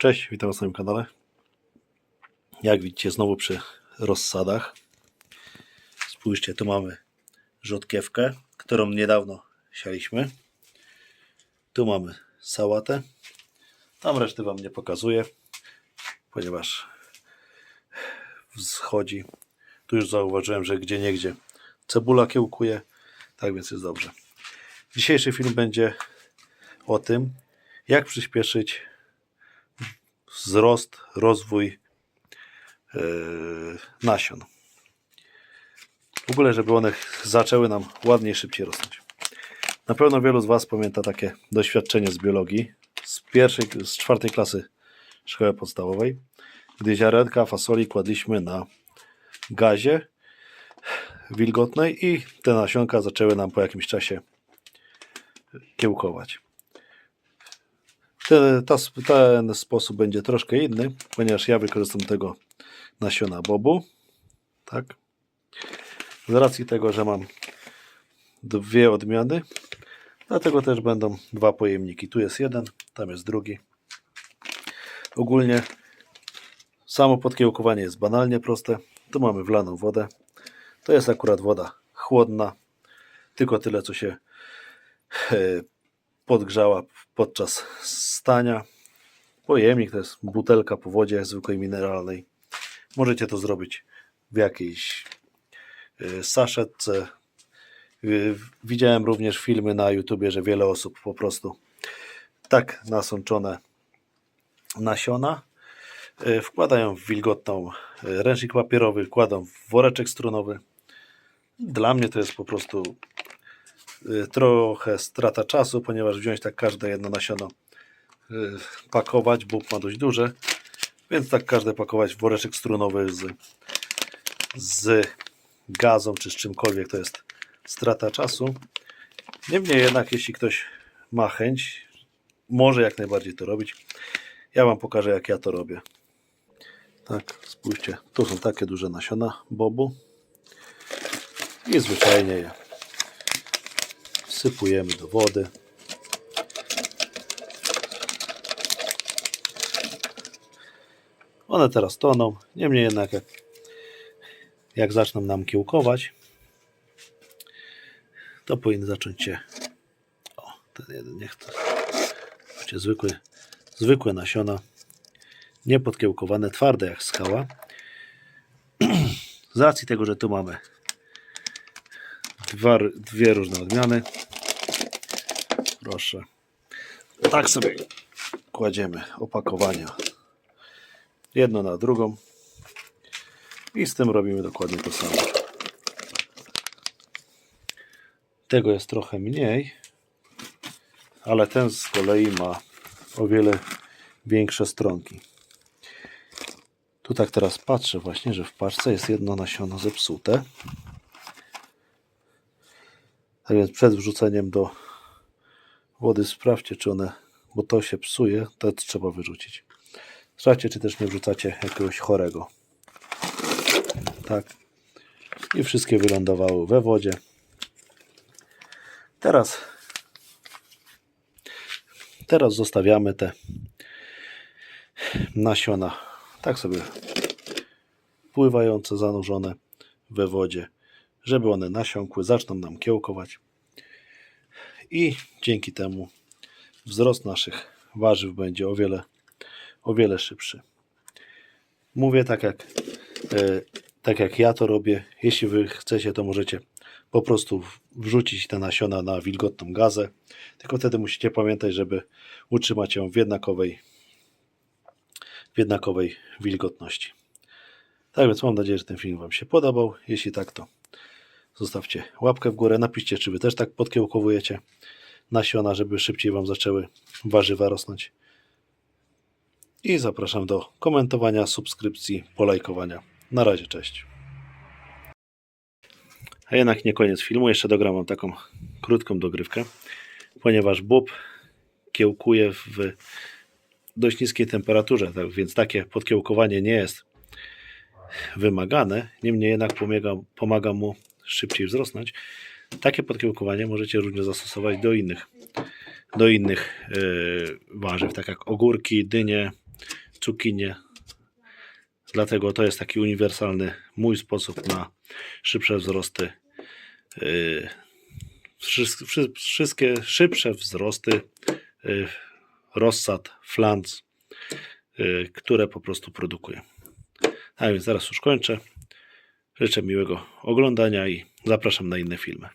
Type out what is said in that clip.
Cześć, witam na swoim kanale. Jak widzicie, znowu przy rozsadach. Spójrzcie, tu mamy rzodkiewkę, którą niedawno sialiśmy. Tu mamy sałatę. Tam reszty Wam nie pokazuję, ponieważ wschodzi. Tu już zauważyłem, że gdzie niegdzie cebula kiełkuje, tak więc jest dobrze. Dzisiejszy film będzie o tym, jak przyspieszyć wzrost, rozwój yy, nasion. W ogóle, żeby one zaczęły nam ładniej, szybciej rosnąć. Na pewno wielu z Was pamięta takie doświadczenie z biologii z pierwszej, z czwartej klasy szkoły podstawowej, gdy ziarenka fasoli kładliśmy na gazie wilgotnej i te nasionka zaczęły nam po jakimś czasie kiełkować. Ten, ta, ten sposób będzie troszkę inny, ponieważ ja wykorzystam tego nasiona bobu. Tak. Z racji tego, że mam dwie odmiany, dlatego też będą dwa pojemniki. Tu jest jeden, tam jest drugi. Ogólnie samo podkiełkowanie jest banalnie proste. Tu mamy wlaną wodę. To jest akurat woda chłodna, tylko tyle, co się e, podgrzała podczas stania. Pojemnik to jest butelka po wodzie zwykłej mineralnej. Możecie to zrobić w jakiejś y, saszetce. Y, Widziałem również filmy na YouTubie, że wiele osób po prostu tak nasączone nasiona y, wkładają w wilgotną ręcznik papierowy, kładą w woreczek strunowy. Dla mnie to jest po prostu trochę strata czasu, ponieważ wziąć tak każde jedno nasiono, y, pakować, bób ma dość duże, więc tak każde pakować w woreczek strunowy z, z gazą czy z czymkolwiek to jest strata czasu. Niemniej jednak, jeśli ktoś ma chęć, może jak najbardziej to robić. Ja Wam pokażę, jak ja to robię. Tak, spójrzcie, tu są takie duże nasiona bobu i zwyczajnie je wsypujemy do wody. One teraz toną, niemniej jednak jak, jak zaczną nam kiełkować, to powinny zacząć się o, ten jeden niech to Wiecie, zwykły, zwykłe nasiona niepodkiełkowane, twarde jak skała z racji tego, że tu mamy dwa, dwie różne odmiany. Proszę. Tak sobie kładziemy opakowania jedno na drugą i z tym robimy dokładnie to samo. Tego jest trochę mniej, ale ten z kolei ma o wiele większe stronki. Tu tak teraz patrzę właśnie, że w paczce jest jedno nasiono zepsute. Tak więc przed wrzuceniem do wody sprawdźcie, czy one, bo to się psuje, to trzeba wyrzucić. Sprawdźcie, czy też nie wrzucacie jakiegoś chorego. Tak. I wszystkie wylądowały we wodzie. Teraz teraz zostawiamy te nasiona tak sobie pływające, zanurzone we wodzie żeby one nasiąkły, zaczną nam kiełkować i dzięki temu wzrost naszych warzyw będzie o wiele, o wiele szybszy. Mówię tak jak, e, tak jak ja to robię. Jeśli wy chcecie, to możecie po prostu wrzucić te nasiona na wilgotną gazę. Tylko wtedy musicie pamiętać, żeby utrzymać ją w jednakowej, w jednakowej wilgotności. Tak więc mam nadzieję, że ten film Wam się podobał. Jeśli tak, to Zostawcie łapkę w górę, napiszcie, czy Wy też tak podkiełkowujecie nasiona, żeby szybciej Wam zaczęły warzywa rosnąć. I zapraszam do komentowania, subskrypcji, polajkowania. Na razie, cześć. A jednak nie koniec filmu, jeszcze dogram Wam taką krótką dogrywkę, ponieważ bób kiełkuje w dość niskiej temperaturze, tak więc takie podkiełkowanie nie jest wymagane, niemniej jednak pomaga, pomaga mu szybciej wzrosnąć. Takie podkiełkowanie możecie również zastosować do innych, do innych yy, warzyw, tak jak ogórki, dynie, cukinie. Dlatego to jest taki uniwersalny mój sposób na szybsze wzrosty. Wszy- Wszystkie szybsze wzrosty, yy, rozsad, flans, yy, które po prostu produkuję. A więc zaraz już kończę. Życzę miłego oglądania i zapraszam na inne filmy.